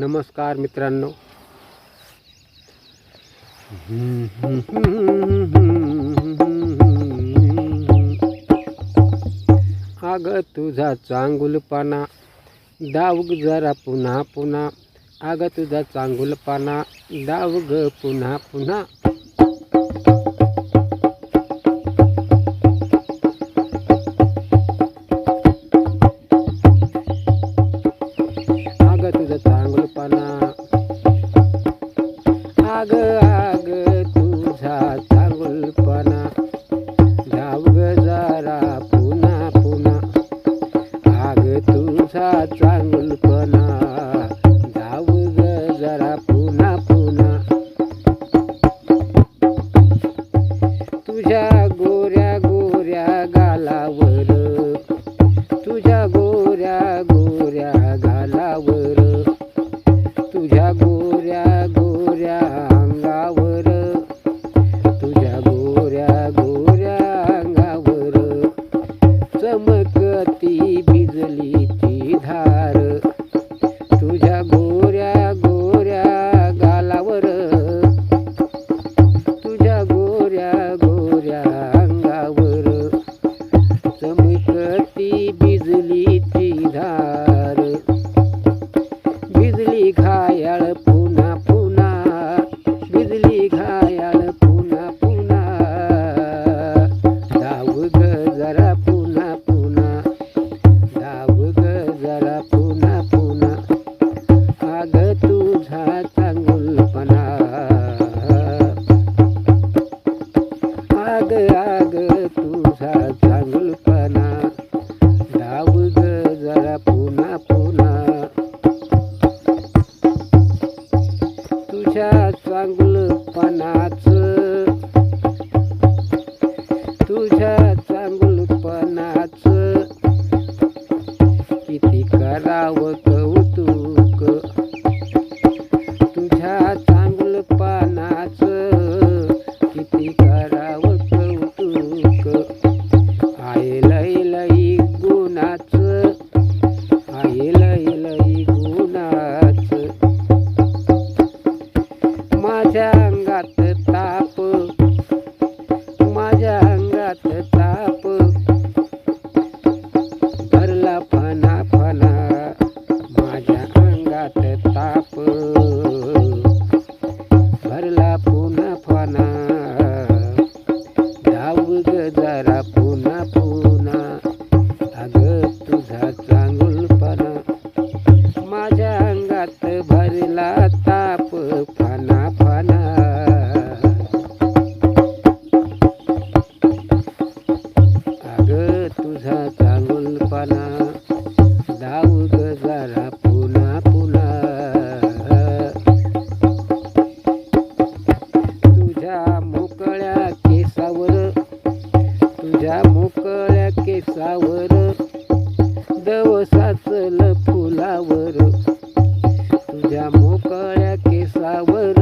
नमस्कार मित्रांनो. आग तुझा चांगुलपाना दावग जरा पुन्हा पुन्हा. आग तुझा चांगुलपाना दावग पुन्हा पुन्हा. आग आग तुझा चांगलपणा. धावग जरा पुन्हा पुन्हा. आग तुझा चांगलपणा. ग जरा पुन्हा पुन्हा. तुझ्या गोऱ्या जरा पुन्हा पुन्हा রাত मोकळ्या केसावर दव साचल फुलावर तुझ्या मोकळ्या केसावर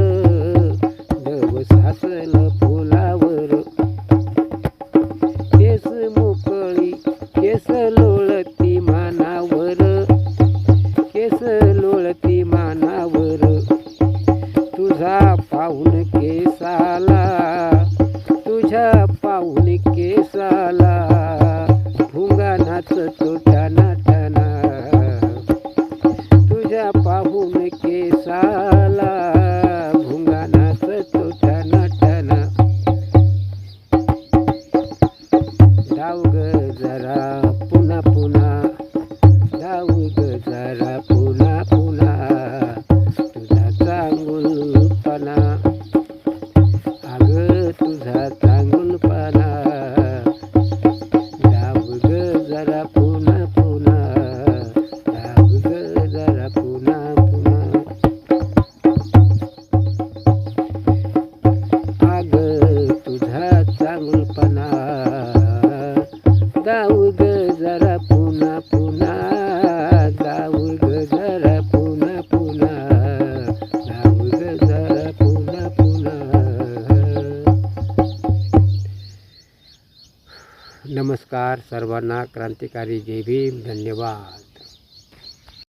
दव साचल फुलावर केस मोकळी केस लोळती मानावर. केस लोळती मानावर. तुझा पाहून केसाला तुझ्या पाहून केसाला ಸುತ್ತುತ್ತಾನ जरा पुन्हा पुन्हा जाऊ ग जरा पुन्हा पुन्हा जाऊ ग जरा पुन्हा पुन्हा. नमस्कार सर्वांना क्रांतिकारी जय भीम धन्यवाद.